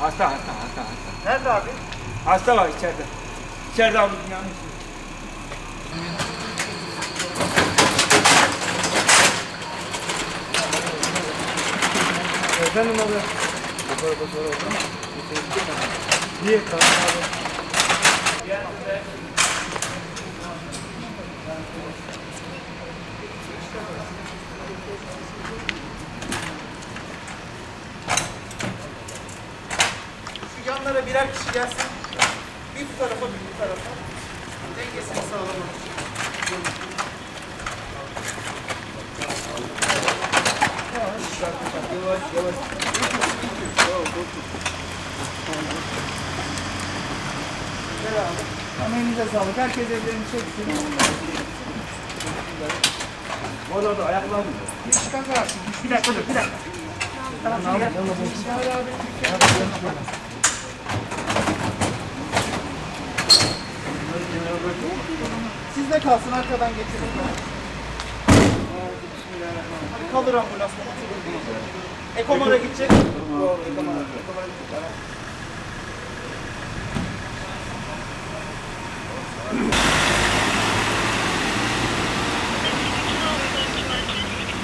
Hasta hasta hasta hasta. Nerede abi? Hasta var içeride. İçeride abi yanlış. Efendim abi. Niye tamam abi? Şu yanlara birer kişi gelsin. Bir bu tarafa bir bu tarafa. Dengesini sağlamak için. Yavaş yavaş. Abi. Emeğinize sağlık. Herkes ellerini çeksin. Orada da ayaklar mı? Çıkar abi. Bir dakika dur bir dakika. Tamam abi. Sizde kalsın arkadan getirin. Hadi kaldır ambulans. Ekomara gidecek. Ekomara gidecek.